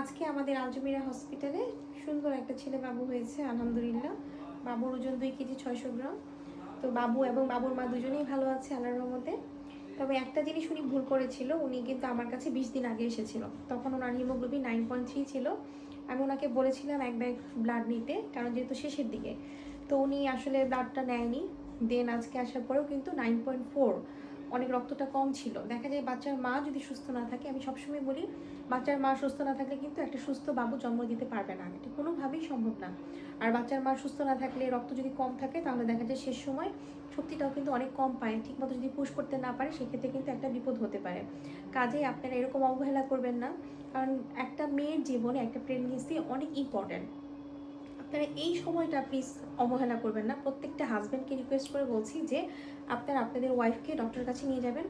আজকে আমাদের আলজমিরা হসপিটালে সুন্দর একটা ছেলে বাবু হয়েছে, আলহামদুলিল্লাহ। বাবুর ওজন দুই কেজি ছয়শো গ্রাম। তো বাবু এবং বাবুর মা দুজনেই ভালো আছে আল্লাহর রহমতে। তবে একটা জিনিস উনি ভুল করেছিল, উনি কিন্তু আমার কাছে বিশ দিন আগে এসেছিল। তখন ওনার হিমোগ্লোবিন নাইন পয়েন্ট থ্রি ছিল। আমি ওনাকে বলেছিলাম এক ব্যাগ ব্লাড নিতে, কারণ যেহেতু শেষের দিকে। তো উনি আসলে ব্লাডটা নেয়নি। দেন আজকে আসার পরেও কিন্তু নাইন পয়েন্ট ফোর অনেক রক্তটা কম ছিল। দেখা যায় বাচ্চার মা যদি সুস্থ না থাকে, আমি সবসময় বলি বাচ্চার মা সুস্থ না থাকলে কিন্তু একটা সুস্থ বাবু জন্ম দিতে পারবে না। এটা কোনোভাবেই সম্ভব না। আর বাচ্চার মা সুস্থ না থাকলে রক্ত যদি কম থাকে, তাহলে দেখা যায় শেষ সময় শক্তিটাও কিন্তু অনেক কম পায়। ঠিকমতো যদি পুশ করতে না পারে, সেক্ষেত্রে কিন্তু একটা বিপদ হতে পারে। কাজেই আপনারা এরকম অবহেলা করবেন না। কারণ একটা মেয়ের জীবনে একটা প্রেগনেন্সি অনেক ইম্পর্ট্যান্ট আপনারা এই সময়টা প্লিজ অবহেলা করবেন না। প্রত্যেকটা হাজব্যান্ডকে রিকোয়েস্ট করে বলছি যে, আপনার আপনাদের ওয়াইফকে ডক্টরের কাছে নিয়ে যাবেন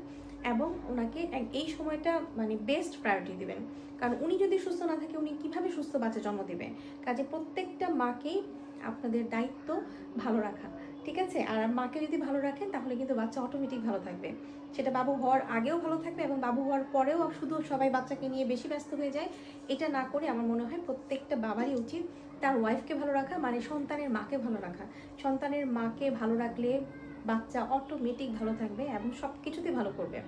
এবং ওনাকে এই সময়টা মানে বেস্ট প্রায়োরিটি দেবেন। কারণ উনি যদি সুস্থ না থাকে, উনি কীভাবে সুস্থ বাচ্চা জন্ম দেবে? কাজে প্রত্যেকটা মাকেই আপনাদের দায়িত্ব ভালো রাখা। ঠিক আছে? আর মাকে যদি ভালো রাখেন, তাহলে কিন্তু বাচ্চা অটোমেটিক ভালো থাকবে। সেটা বাবু হওয়ার আগেও ভালো থাকবে এবং বাবু হওয়ার পরেও শুধু সবাই বাচ্চাকে নিয়ে বেশি ব্যস্ত হয়ে যায়। এটা না করে আমার মনে হয় প্রত্যেকটা বাবারই উচিত তার ওয়াইফকে ভালো রাখা মানে সন্তানের মাকে ভালো রাখা। সন্তানের মাকে ভালো রাখলে বাচ্চা অটোমেটিক ভালো থাকবে এবং সব কিছুতে ভালো করবে।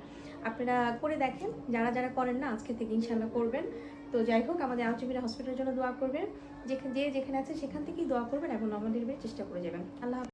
আপনারা করে দেখেন, যারা যারা করেন না, আজকে থেকে ইনশাল্লাহ করবেন। তো যাই হোক, আমাদের আলচমিরা হসপিটালের জন্য দোয়া করবেন। যেখানে যে যেখানে আছে, সেখান থেকেই দোয়া করবেন এবং ডেলিভারির চেষ্টা করে যাবেন। আল্লাহ।